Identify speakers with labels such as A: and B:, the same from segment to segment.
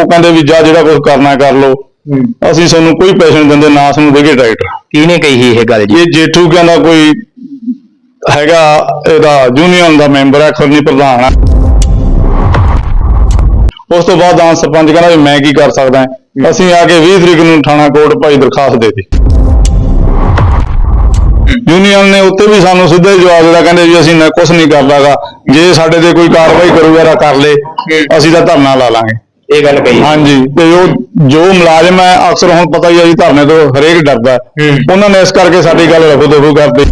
A: ਉਹ ਕਹਿੰਦੇ ਵੀ ਜਾ ਜਿਹੜਾ ਕੁਝ ਕਰਨਾ ਕਰ ਲਓ। ਅਸੀਂ ਤੁਹਾਨੂੰ ਕੋਈ ਪੈਸੇ ਨਹੀਂ ਦਿੰਦੇ ਨਾ ਸਾਨੂੰ ਦੇਗੇ ਟਰੈਕਟਰ
B: ਕਿਹਨੇ ਕਹੀ ਇਹ ਗੱਲ ਜੀ?
A: ਇਹ ਜੇਠੂ ਕਹਿੰਦਾ ਕੋਈ ਹੈਗਾ ਇਹਦਾ ਯੂਨੀਅਨ ਦਾ ਮੈਂਬਰ ਹੈ ਖੁਰਨੀ ਪ੍ਰਧਾਨ ਹੈ। ਉਸ ਤੋਂ ਬਾਅਦ ਦਾਨ ਸਰਪੰਚ ਕਹਿੰਦਾ ਵੀ ਮੈਂ ਕੀ ਕਰ ਸਕਦਾ ਹਾਂ। ਅਸੀਂ ਆ ਕੇ 20 ਤਰੀਕ ਨੂੰ ਥਾਣਾ ਕੋਰਟ ਭਾਈ ਦਰਖਾਸਤ ਦੇ ਦਿੱਤੀ। ਯੂਨੀਅਨ ਨੇ ਉੱਤੇ ਵੀ ਸਾਨੂੰ ਸਿੱਧਾ ਹੀ ਜਵਾਬ ਦਿੱਤਾ ਕਹਿੰਦੇ ਵੀ ਅਸੀਂ ਨਾ ਕੁਝ ਨਹੀਂ ਕਰਦਾਗਾ। ਜੇ ਸਾਡੇ ਤੇ ਕੋਈ ਕਾਰਵਾਈ ਕਰੂਗਾ ਤਾਂ ਕਰ ਲੇ। ਅਸੀਂ ਤਾਂ ਧਰਨਾ ਲਾ ਲਾਂਗੇ।
B: ਇਹ ਗੱਲ ਕਹੀ।
A: ਹਾਂਜੀ ਤੇ ਉਹ ਜੋ ਮੁਲਾਜ਼ਮ ਹੈ ਅਕਸਰ ਹੁਣ ਪਤਾ ਹੀ ਹੈ ਜੀ ਧਰਨੇ ਤੋਂ ਹਰੇਕ ਡਰਦਾ ਹੈ।
B: ਹੂੰ।
A: ਉਹਨਾਂ ਨੇ ਇਸ ਕਰਕੇ ਸਾਡੀ ਗੱਲ ਰਫੂ ਦਫੂ ਕਰਤੀ।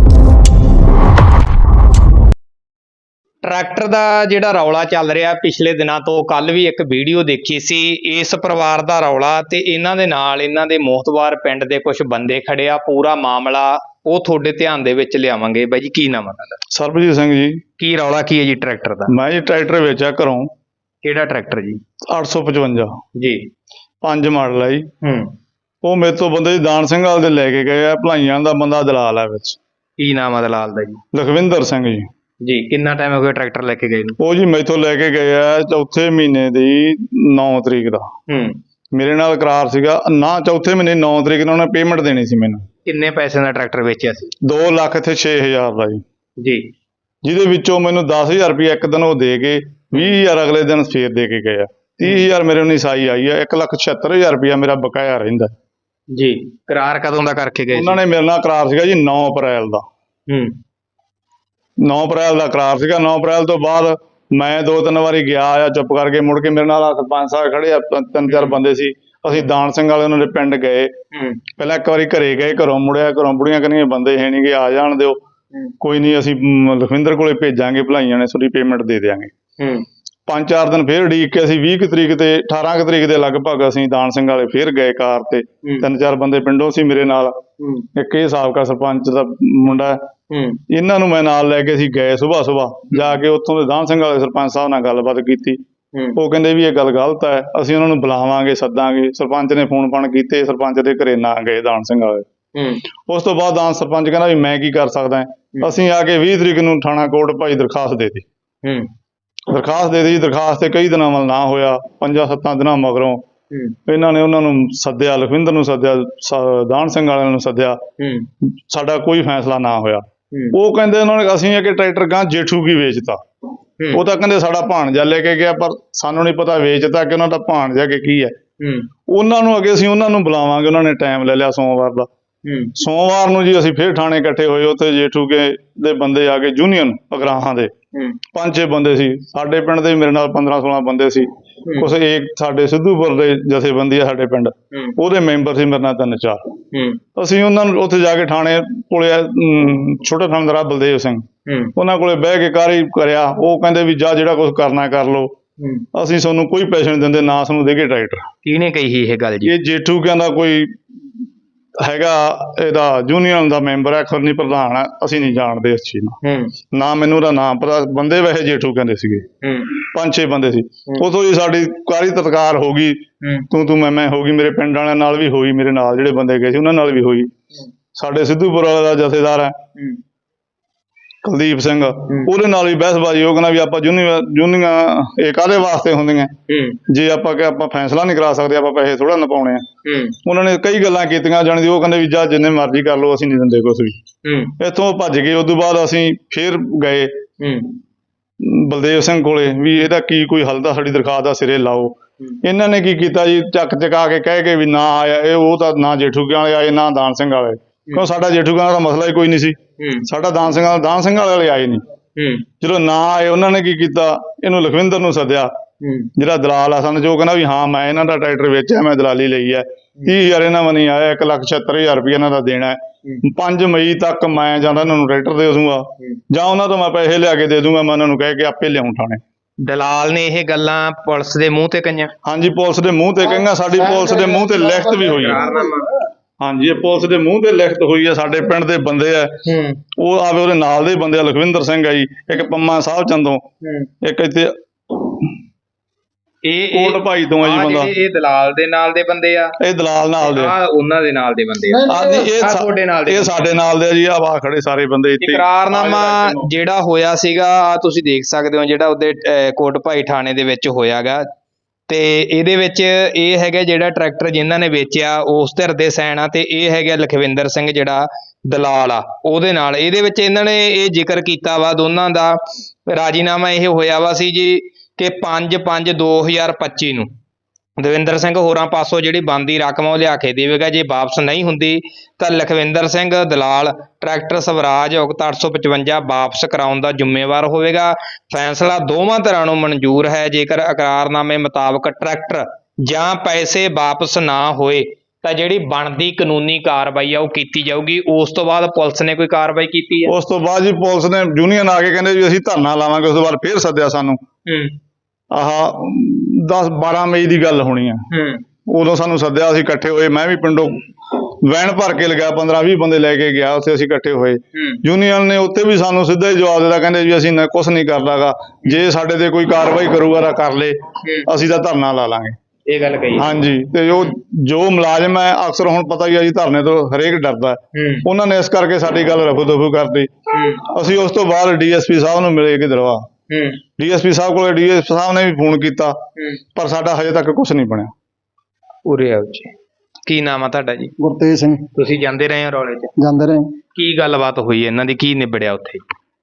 B: ਟਰੈਕਟਰ ਦਾ ਜਿਹੜਾ ਰੌਲਾ ਚੱਲ ਰਿਹਾ ਪਿਛਲੇ ਦਿਨਾਂ ਤੋਂ ਕੱਲ ਵੀ ਇੱਕ ਵੀਡੀਓ ਦੇਖੀ ਸੀ। ਇਸ ਪਰਿਵਾਰ ਦਾ ਰੌਲਾ ਤੇ ਇਹਨਾਂ ਦੇ ਨਾਲ ਇਹਨਾਂ ਦੇ ਮੋਹਤਵਾਰ ਪਿੰਡ ਦੇ ਕੁਝ ਬੰਦੇ ਖੜੇ ਆ। ਪੂਰਾ ਮਾਮਲਾ ਉਹ ਤੁਹਾਡੇ ਧਿਆਨ ਦੇ ਵਿੱਚ ਲਿਆਵਾਂਗੇ। ਬਾਈ ਜੀ ਕੀ ਨਾਮ ਹੈ ਤੁਹਾਡਾ?
A: ਸਰਬਜੀਤ ਸਿੰਘ ਜੀ।
B: ਕੀ ਰੌਲਾ ਕੀ ਹੈ ਜੀ ਟਰੈਕਟਰ ਦਾ?
A: ਮੈਂ ਜੀ ਟਰੈਕਟਰ ਵੇਚਿਆ ਘਰੋਂ।
B: ਕਿਹੜਾ ਟਰੈਕਟਰ ਜੀ?
A: 855
B: ਜੀ।
A: ਪੰਜ ਮਾਡਲ ਹੈ ਜੀ।
B: ਹੂੰ।
A: ਉਹ ਮੇਰੇ ਤੋਂ ਬੰਦੇ ਜੀ ਦਾਨ ਸਿੰਘ ਵਾਲ ਦੇ ਲੈ ਕੇ ਗਏ ਆ ਭਲਾਈਆਂ ਦਾ ਬੰਦਾ ਦਲਾਲ ਹੈ ਵਿੱਚ।
B: ਕੀ ਨਾਮ ਹੈ ਦਲਾਲ ਦਾ ਜੀ?
A: ਲਖਵਿੰਦਰ ਸਿੰਘ ਜੀ।
B: ਜੀ ਕਿੰਨਾ ਟਾਈਮ ਹੋ ਗਿਆ ਟਰੈਕਟਰ ਲੈ ਕੇ ਗਏ ਨੂੰ?
A: ਉਹ ਜੀ ਮੈਥੋਂ ਲੈ ਕੇ ਗਏ ਆ ਚੌਥੇ ਮਹੀਨੇ ਦੀ 9 ਤਰੀਕ ਦਾ।
B: ਹੂੰ।
A: ਮੇਰੇ ਨਾਲ ਕਰਾਰ ਸੀਗਾ ਨਾ ਚੌਥੇ ਮਹੀਨੇ 9 ਤਰੀਕ ਨੂੰ ਉਹਨੇ ਪੇਮੈਂਟ ਦੇਣੀ ਸੀ ਮੈਨੂੰ।
B: ਕਿੰਨੇ ਪੈਸੇ ਦਾ ਟਰੈਕਟਰ ਵੇਚਿਆ ਸੀ?
A: 2 ਲੱਖ ਤੇ 6000 ਦਾ ਜੀ।
B: ਜੀ।
A: ਜਿਹਦੇ ਵਿੱਚੋਂ ਮੈਨੂੰ 10000 ਰੁਪਏ ਇੱਕ ਦਿਨ ਉਹ ਦੇ ਕੇ 20000 ਅਗਲੇ ਦਿਨ ਫੇਰ ਦੇ ਕੇ ਗਏ ਆ। 30000 ਮੇਰੇ ਨੂੰ ਸਾਈ ਆਈ ਆ 176000 ਰੁਪਏ ਮੇਰਾ ਬਕਾਇਆ ਰਹਿੰਦਾ।
B: ਜੀ ਕਰਾਰ ਕਦੋਂ ਦਾ ਕਰਕੇ ਗਏ
A: ਉਹਨਾਂ ਨੇ ਮੇਰੇ ਨਾਲ ਕਰਾਰ ਸੀਗਾ ਜੀ 9 ਅਪ੍ਰੈਲ ਦਾ।
B: ਹੂੰ।
A: 9 ਅਪ੍ਰੈਲ ਦਾ ਕਰਾਰ ਸੀਗਾ। 9 ਅਪ੍ਰੈਲ ਤੋਂ ਬਾਅਦ ਮੈਂ ਦੋ ਤਿੰਨ ਵਾਰੀ ਗਿਆ ਆ ਚੁੱਪ ਕਰਕੇ ਮੁੜ ਕੇ ਮੇਰੇ ਨਾਲ ਸਰਪੰਚ ਸਾਹਿਬ ਖੜੇ ਆ ਤਿੰਨ ਚਾਰ ਬੰਦੇ ਸੀ। ਅਸੀਂ ਦਾਨ ਸਿੰਘ ਵਾਲੇ ਉਹਨਾਂ ਦੇ ਪਿੰਡ ਗਏ।
B: ਹੂੰ।
A: ਪਹਿਲਾਂ ਇੱਕ ਵਾਰੀ ਘਰੇ ਗਏ ਘਰੋਂ ਮੁੜਿਆ ਘਰੋਂ ਬੁੜੀਆਂ ਕਹਿੰਦੀਆਂ ਬੰਦੇ ਹੈ ਨਹੀਂਗੇ ਆ ਜਾਣ ਦਿਓ। ਕੋਈ ਨਹੀਂ ਅਸੀਂ ਲਖਵਿੰਦਰ ਕੋਲੇ ਭੇਜਾਂਗੇ ਭਲਾਈਆਂ ਨੇ ਤੁਹਾਡੀ ਪੇਮੈਂਟ ਦੇ ਦਿਆਂਗੇ।
B: ਹੂੰ।
A: ਪੰਜ ਚਾਰ ਦਿਨ ਫੇਰ ਉਡੀਕ ਕੇ ਅਸੀਂ 20 ਕੁ ਤਰੀਕ ਤੇ 18 ਕੁ ਤਰੀਕ ਦੇ ਲਗਭਗ ਅਸੀਂ ਦਾਨ ਸਿੰਘ ਵਾਲੇ ਫੇਰ ਗਏ ਕਾਰ ਤੇ। ਤਿੰਨ ਚਾਰ ਬੰਦੇ ਪਿੰਡੋਂ ਸੀ ਮੇਰੇ ਨਾਲ। ਇੱਕ ਇਹ ਸਾਬਕਾ ਸਰਪੰਚ ਦਾ ਮੁੰਡਾ ਇਹਨਾਂ ਨੂੰ ਮੈਂ ਨਾਲ ਲੈ ਕੇ ਅਸੀਂ ਗਏ ਸਵੇਰ ਸਵੇਰ ਜਾ ਕੇ ਉੱਥੋਂ ਦੇ ਦਾਨ ਸਿੰਘ ਵਾਲੇ ਸਰਪੰਚ ਸਾਹਿਬ ਨਾਲ ਗੱਲਬਾਤ ਕੀਤੀ। ਉਹ ਕਹਿੰਦੇ ਵੀ ਇਹ ਗੱਲ ਗਲਤ ਹੈ। ਅਸੀਂ ਉਹਨਾਂ ਨੂੰ ਬੁਲਾਵਾਂਗੇ ਸੱਦਾਂਗੇ। ਸਰਪੰਚ ਨੇ ਫੋਨ ਫਾਨ ਕੀਤੇ ਸਰਪੰਚ ਦੇ ਘਰੇ ਨਾ ਗਏ ਦਾਨ ਸਿੰਘ ਵਾਲੇ। ਉਸ ਤੋਂ ਬਾਅਦ ਦਾਨ ਸਰਪੰਚ ਕਹਿੰਦਾ ਵੀ ਮੈਂ ਕੀ ਕਰ ਸਕਦਾ। ਅਸੀਂ ਆ ਕੇ 20 ਤਰੀਕ ਨੂੰ ਥਾਣਾ ਕੋਰਟ ਭਾਈ ਦਰਖਾਸਤ ਦੇ ਦਿੱਤੀ। ਦਰਖਾਸਤ ਦੇ ਦਿੱਤੀ ਦਰਖਾਸਤ ਤੇ ਕਈ ਦਿਨਾਂ ਵੱਲ ਨਾ ਹੋਇਆ ਪੰਜਾਂ ਸੱਤਾਂ ਦਿਨਾਂ ਮਗਰੋਂ ਇਹਨਾਂ ਨੇ ਉਹਨਾਂ ਨੂੰ ਸੱਦਿਆ ਲਖਵਿੰਦਰ ਨੂੰ ਸੱਦਿਆ ਸ- ਦਾਨ ਸਿੰਘ ਵਾਲਿਆਂ ਨੂੰ ਸੱਦਿਆ। ਸਾਡਾ ਕੋਈ ਫੈਸਲਾ ਨਾ ਹੋਇਆ। ਉਹ ਕਹਿੰਦੇ ਉਹਨਾਂ ਨੇ ਅਸੀਂ ਇਹ ਕਿ ਟਰੈਕਟਰ ਗਾਂ ਜੇਠੂ ਕੀ ਵੇਚਤਾ? ਉਹ ਤਾਂ ਕਹਿੰਦੇ ਸਾਡਾ ਭਾਣਜਾ ਲੈ ਕੇ ਗਿਆ ਪਰ ਸਾਨੂੰ ਨਹੀਂ ਪਤਾ ਵੇਚਤਾ ਕਿ ਉਹਨਾਂ ਦਾ ਭਾਣਜਾ ਕਿ ਕੀ ਹੈ। ਉਹਨਾਂ ਨੂੰ ਅੱਗੇ ਅਸੀਂ ਉਹਨਾਂ ਨੂੰ ਬੁਲਾਵਾਂਗੇ ਉਹਨਾਂ ਨੇ ਟਾਈਮ ਲੈ ਲਿਆ ਸੋਮਵਾਰ ਦਾ। ਸੋਮਵਾਰ ਨੂੰ ਜੀ ਅਸੀਂ ਫੇਰ ਥਾਣੇ ਇਕੱਠੇ ਹੋਏ ਉੱਥੇ ਜੇਠੂ ਕੇ ਦੇ ਬੰਦੇ ਆ ਕੇ ਯੂਨੀਅਨ ਅਗਰਾਹਾਂ ਦੇ। ਪੰਜ ਛੇ ਬੰਦੇ ਸੀ। ਸਾਡੇ ਪਿੰਡ ਦੇ ਮੇਰੇ ਨਾਲ 15 16 ਬੰਦੇ ਸੀ। ਕੁਛ ਇੱਕ ਸਾਡੇ ਸਿੱਧੂਪੁਰ ਦੇ ਜਥੇਬੰਦੀ ਆ ਸਾਡੇ ਪਿੰਡ। ਉਹਦੇ ਮੈਂਬਰ ਸੀ ਮੇਰੇ ਨਾਲ ਤਿੰਨ ਚਾਰ। ਅਸੀਂ ਉਹਨਾਂ ਨੂੰ ਉੱਥੇ ਜਾ ਕੇ ਥਾਣੇ ਕੋਲੇ ਛੋਟਾ ਥਾਣੇਦਾਰ ਬਲਦੇਵ ਸਿੰਘ। ਉਹਨਾਂ ਕੋਲੇ ਬਹਿ ਕੇ ਕਾਰੀ ਕਰਿਆ। ਉਹ ਕਹਿੰਦੇ ਵੀ ਜਾ ਜਿਹੜਾ ਕੁਝ ਕਰਨਾ ਕਰ
B: ਹੂੰ।
A: ਅਸੀਂ ਤੁਹਾਨੂੰ ਕੋਈ ਪੈਸੇ ਨਹੀਂ ਦਿੰਦੇ ਨਾ ਸਾਨੂੰ ਦੇਗੇ ਟਰੈਕਟਰ।
B: ਕਿਹਨੇ ਕਹੀ ਇਹ ਗੱਲ ਜੀ?
A: ਇਹ ਜੇਠੂ ਕਹਿੰਦਾ ਕੋਈ ਹੈਗਾ ਇਹਦਾ ਯੂਨੀਅਨ ਦਾ ਮੈਂਬਰ ਹੈ ਖੁਰਨੀ ਪ੍ਰਧਾਨ ਹੈ ਅਸੀਂ ਨਹੀਂ ਜਾਣਦੇ ਇਸ ਚੀਜ਼ ਨੂੰ।
B: ਹੂੰ।
A: ਨਾ ਮੈਨੂੰ ਉਹਦਾ ਨਾਮ ਪਤਾ ਬੰਦੇ ਵੈਸੇ ਜੇਠੂ ਕਹਿੰਦੇ ਸੀਗੇ।
B: ਹੂੰ।
A: ਪੰਜ ਛੇ ਬੰਦੇ ਸੀ। ਉਥੋਂ ਜੀ ਸਾਡੀ ਕਾਰੀ ਤਤਕਾਰ ਹੋ ਗਈ।
B: ਹੂੰ।
A: ਤੂੰ ਤੂੰ ਮੈਂ ਮੈਂ ਹੋ ਗਈ ਮੇਰੇ ਪਿੰਡ ਵਾਲਿਆਂ ਨਾਲ ਵੀ ਹੋਈ ਮੇਰੇ ਨਾਲ ਜਿਹੜੇ ਬੰਦੇ ਗਏ ਸੀ ਉਹਨਾਂ ਨਾਲ ਵੀ ਹੋਈ। ਸਾਡੇ ਸਿੱਧੂਪੁਰ ਵਾਲਾ ਦਾ ਜਥੇਦਾਰ ਹੈ।
B: ਹੂੰ।
A: ਕੁਲਦੀਪ ਸਿੰਘ। ਉਹਦੇ ਨਾਲ ਵੀ ਬਹਿਸਬਾਜ਼ੀ ਉਹ ਕਹਿੰਦਾ ਵੀ ਆਪਾਂ ਯੂਨੀਅਨ ਯੂਨੀਅਨ ਇਹ ਕਾਦੇ ਵਾਸਤੇ ਹੁੰਦੀਆਂ?
B: ਹੂੰ।
A: ਜੇ ਆਪਾਂ ਕਿ ਆਪਾਂ ਫੈਸਲਾ ਨਹੀਂ ਕਰਾ ਸਕਦੇ ਆਪਾਂ ਪੈਸੇ ਥੋੜਾ ਨਪਾਉਣੇ ਆ।
B: ਹੂੰ।
A: ਉਹਨਾਂ ਨੇ ਕਈ ਗੱਲਾਂ ਕੀਤੀਆਂ ਜਾਣਦੀ ਉਹ ਕਹਿੰਦੇ ਵੀ ਜਾ ਜਿੰਨੇ ਮਰਜ਼ੀ ਕਰ ਲਓ ਅਸੀਂ ਨਹੀਂ ਦਿੰਦੇ ਕੁਝ ਵੀ।
B: ਹੂੰ।
A: ਇੱਥੋਂ ਭੱਜ ਗਏ ਉਸ ਤੋਂ ਬਾਅਦ ਅਸੀਂ ਫੇਰ ਗਏ।
B: ਹੂੰ।
A: ਬਲਦੇਵ ਸਿੰਘ ਕੋਲੇ ਵੀ ਇਹਦਾ ਕੀ ਕੋਈ ਹੱਲ ਦਾ ਸਾਡੀ ਦਰਖਾਸਤ ਦਾ ਸਿਰੇ ਲਾਓ। ਇਹਨਾਂ ਨੇ ਕੀ ਕੀਤਾ ਜੀ? ਚੱਕ ਚਕਾ ਕੇ ਕਹਿ ਕੇ ਵੀ ਨਾ ਆਇਆ ਇਹ ਉਹ ਤਾਂ ਨਾ ਜੇਠੂ ਵਾਲੇ ਆਏ ਨਾ ਦਾਨ ਸਿੰਘ ਵਾਲੇ। ਕਿਉਂ ਸਾਡਾ ਜੇਠੂ ਕਿਆਂ ਦਾ ਮਸਲਾ ਹੀ ਕੋਈ ਨਹੀਂ ਸੀ। ਸਾਡਾ ਦਾਨ ਸਿੰਘ ਵਾਲਾ ਦਾਨ ਸਿੰਘ ਵਾਲੇ ਆਏ ਨਹੀਂ। ਜਦੋਂ ਨਾ ਆਏ ਉਹਨਾਂ ਨੇ ਕੀ ਕੀਤਾ? ਇਹਨੂੰ ਲਖਵਿੰਦਰ ਨੂੰ ਸੱਦਿਆ। ਜਿਹੜਾ ਦਲਾਲ ਆ ਸਾਨੂੰ ਜੋ ਕਹਿੰਦਾ ਵੀ ਹਾਂ ਮੈਂ ਇਹਨਾਂ ਦਾ ਟਰੈਕਟਰ ਵੇਚਿਆ ਮੈਂ ਦਲਾਲੀ ਲਈ ਹੈ। 30000 ਇਹਨਾਂ ਮਨੀ ਆਇਆ 176000 ਰੁਪਏ ਇਹਨਾਂ ਦਾ ਦੇਣਾ ਹੈ। 5 ਮਈ ਤੱਕ ਮੈਂ ਜਾਂਦਾ ਇਹਨਾਂ ਨੂੰ ਟਰੈਕਟਰ ਦੇ ਦੂੰਗਾ ਜਾਂ ਉਹਨਾਂ ਤੋਂ ਮੈਂ ਪੈਸੇ ਲਿਆ ਕੇ ਦੇ ਦੂੰਗਾ ਮੈਂ ਉਹਨਾਂ ਨੂੰ ਕਹਿ ਕੇ ਆਪੇ ਲਿਆਉਂ ਥਾਣੇ।
B: ਦਲਾਲ ਨੇ ਇਹ ਗੱਲਾਂ ਪੁਲਿਸ ਦੇ ਮੂੰਹ ਤੇ ਕਈਆਂ
A: ਹਾਂਜੀ ਪੁਲਿਸ ਦੇ ਮੂੰਹ ਤੇ ਕਹਿੰਗਾ ਸਾਡੀ ਪੁਲਿਸ ਦੇ ਮੂੰਹ ਤੇ ਲਿਖਤ ਵੀ ਹੋਈ ਹੈ। ਹਾਂਜੀ ਇਹ ਪੁਲਿਸ ਦੇ ਮੂੰਹ ਤੇ ਲਿਖਤ ਹੋਈ ਹੈ ਸਾਡੇ ਪਿੰਡ ਦੇ ਬੰਦੇ ਆ।
B: ਹੂੰ।
A: ਉਹ ਆਵੇ ਉਹਦੇ ਨਾਲ ਦੇ ਬੰਦੇ ਆ ਲਖਵਿੰਦਰ ਸਿੰਘ ਆ ਜੀ ਇੱਕ ਪੰਮਾ ਸਾਹਿਬ ਚੰਦੋਂ ਇੱਕ ਇੱਥੇ
B: ਇਹ
A: ਕੋਟ ਭਾਈ ਤੋਂ ਆ ਜੀ
B: ਆਹ
A: ਬੰਦਾ।
B: ਜਿਹੜੇ ਇਹ ਦਲਾਲ ਦੇ ਨਾਲ ਦੇ ਬੰਦੇ ਆ?
A: ਇਹ ਦਲਾਲ ਨਾਲ ਦੇ ਆ।
B: ਆ ਉਹਨਾਂ ਦੇ ਨਾਲ ਦੇ ਬੰਦੇ ਆ।
A: ਹਾਂਜੀ ਇਹ
B: ਆਹ
A: ਸਾ-
B: ਤੁਹਾਡੇ ਨਾਲ ਦੇ
A: ਇਹ ਸਾਡੇ ਨਾਲ ਦੇ ਆ ਜੀ ਆ ਵਾ ਖੜੇ ਸਾਰੇ ਬੰਦੇ ਇੱਥੇ।
B: ਇਕਰਾਰਨਾਮਾ ਜਿਹੜਾ ਹੋਇਆ ਸੀਗਾ ਆਹ ਤੁਸੀਂ ਦੇਖ ਸਕਦੇ ਹੋ ਜਿਹੜਾ ਉਹਦੇ ਅਹ, ਕੋਟ ਭਾਈ ਥਾਣੇ ਦੇ ਵਿੱਚ ਹੋਇਆਗਾ। ਤੇ ਇਹਦੇ ਵਿੱਚ ਇਹ ਹੈਗਾ ਜਿਹੜਾ ਟਰੈਕਟਰ ਜਿਨ੍ਹਾਂ ਨੇ ਵੇਚਿਆ, ਉਸ ਧਿਰ ਦੇ ਸੈਨ ਆ ਤੇ ਇਹ ਹੈਗਾ ਲਖਵਿੰਦਰ ਸਿੰਘ ਜਿਹੜਾ ਦਲਾਲ ਆ, ਉਹਦੇ ਨਾਲ। ਇਹਦੇ ਵਿੱਚ ਇਹਨਾਂ ਨੇ ਇਹ ਜ਼ਿਕਰ ਕੀਤਾ ਵਾ, ਦੋਨਾਂ ਦਾ ਰਾਜੀਨਾਮਾ ਇਹ ਹੋਇਆ ਵਾ ਸੀ ਜੀ ਕਿ 5/5/2025 ਨੂੰ। ਦਵਿੰਦਰ ਸਿੰਘ ਹੋਰਾਂ ਪਾਸੋਂ ਜਿਹੜੀ ਬੰਦੀ ਰਕਮ ਉਹ ਲਿਆ ਕੇ ਦੇਵੇਗਾ ਜੇ ਵਾਪਸ ਨਹੀਂ ਹੁੰਦੀ ਤਾਂ ਲਖਵਿੰਦਰ ਸਿੰਘ ਦਲਾਲ ਟਰੈਕਟਰ ਸਵਰਾਜ ਉਕਤ 855 ਵਾਪਸ ਕਰਾਉਣ ਦਾ ਜ਼ਿੰਮੇਵਾਰ ਹੋਵੇਗਾ। ਫੈਸਲਾ ਦੋਵਾਂ ਧਿਰਾਂ ਨੂੰ ਮਨਜ਼ੂਰ ਹੈ ਜੇਕਰ ਇਕਰਾਰਨਾਮੇ ਮੁਤਾਬਕ ਟਰੈਕਟਰ ਜਾਂ ਪੈਸੇ ਵਾਪਸ ਨਾ ਹੋਏ ਤਾਂ ਜਿਹੜੀ ਬਣਦੀ ਕਾਨੂੰਨੀ ਕਾਰਵਾਈ ਆ ਉਹ ਕੀਤੀ ਜਾਊਗੀ। ਉਸ ਤੋਂ ਬਾਅਦ ਪੁਲਿਸ ਨੇ ਕੋਈ ਕਾਰਵਾਈ ਕੀਤੀ ਹੈ?
A: ਉਸ ਤੋਂ ਬਾਅਦ ਜੀ ਪੁਲਿਸ ਨੇ ਯੂਨੀਅਨ ਆ ਕੇ ਕਹਿੰਦੇ ਵੀ ਅਸੀਂ ਧਰਨਾ ਲਾਵਾਂਗੇ ਉਸ ਤੋਂ ਬਾਅਦ ਫੇਰ ਸੱਦਿਆ ਸਾਨੂੰ।
B: ਹੂੰ।
A: ਆਹ 10 12 ਮਈ ਦੀ ਗੱਲ ਹੋਣੀ ਆ।
B: ਹੂੰ।
A: ਉਦੋਂ ਸਾਨੂੰ ਸੱਦਿਆ ਅਸੀਂ ਇਕੱਠੇ ਹੋਏ ਮੈਂ ਵੀ ਪਿੰਡੋਂ ਵੈਨ ਭਰ ਕੇ ਲਗਾਇਆ 15 20 ਬੰਦੇ ਲੈ ਕੇ ਗਿਆ ਉੱਥੇ ਅਸੀਂ ਇਕੱਠੇ ਹੋਏ।
B: ਹੂੰ।
A: ਯੂਨੀਅਨ ਨੇ ਉੱਥੇ ਵੀ ਸਾਨੂੰ ਸਿੱਧਾ ਹੀ ਜਵਾਬ ਦਿੱਤਾ ਕਹਿੰਦੇ ਵੀ ਅਸੀਂ ਨਾ ਕੁਝ ਨਹੀਂ ਕਰਦਾਗਾ ਜੇ ਸਾਡੇ ਤੇ ਕੋਈ ਕਾਰਵਾਈ ਕਰੂਗਾ ਤਾਂ ਕਰ ਲੇ
B: ਹੂੰ।
A: ਅਸੀਂ ਤਾਂ ਧਰਨਾ ਲਾ ਲਾਂਗੇ।
B: ਇਹ ਗੱਲ ਕਹੀ।
A: ਹਾਂਜੀ ਤੇ ਜੋ ਜੋ ਮੁਲਾਜ਼ਮ ਹੈ ਅਕਸਰ ਹੁਣ ਪਤਾ ਹੀ ਆ ਜੀ ਧਰਨੇ ਤੋਂ ਹਰੇਕ ਡਰਦਾ ਹੈ।
B: ਹੂੰ।
A: ਉਹਨਾਂ ਨੇ ਇਸ ਕਰਕੇ ਸਾਡੀ ਗੱਲ ਰਫੂ ਦਫੂ ਕਰਤੀ।
B: ਹੂੰ।
A: ਅਸੀਂ ਉਸ ਤੋਂ ਬਾਅਦ ਡੀਐਸਪੀ ਸਾਹਿਬ ਨੂੰ ਮਿਲੇ ਕਿ ਦਰਵਾ
B: ਹੂੰ।
A: ਡੀਐਸਪੀ ਸਾਹਿਬ ਕੋਲੇ ਡੀਐਸਪੀ ਸਾਹਿਬ ਨੇ ਵੀ ਫੋਨ ਕੀਤਾ
B: ਹੂੰ।
A: ਪਰ ਸਾਡਾ ਹਜੇ ਤੱਕ ਕੁਝ ਨਹੀਂ ਬਣਿਆ।
B: ਉਰੇ ਆਓ ਜੀ। ਕੀ ਨਾਮ ਆ ਤੁਹਾਡਾ ਜੀ?
C: ਗੁਰਤੇਜ ਸਿੰਘ।
B: ਤੁਸੀਂ ਜਾਂਦੇ ਰਹੇ ਹੋ ਰੌਲੇ 'ਚ?
C: ਜਾਂਦੇ ਰਹੇ।
B: ਕੀ ਗੱਲਬਾਤ ਹੋਈ ਇਹਨਾਂ ਦੀ? ਕੀ ਨਿਬੜਿਆ ਉੱਥੇ?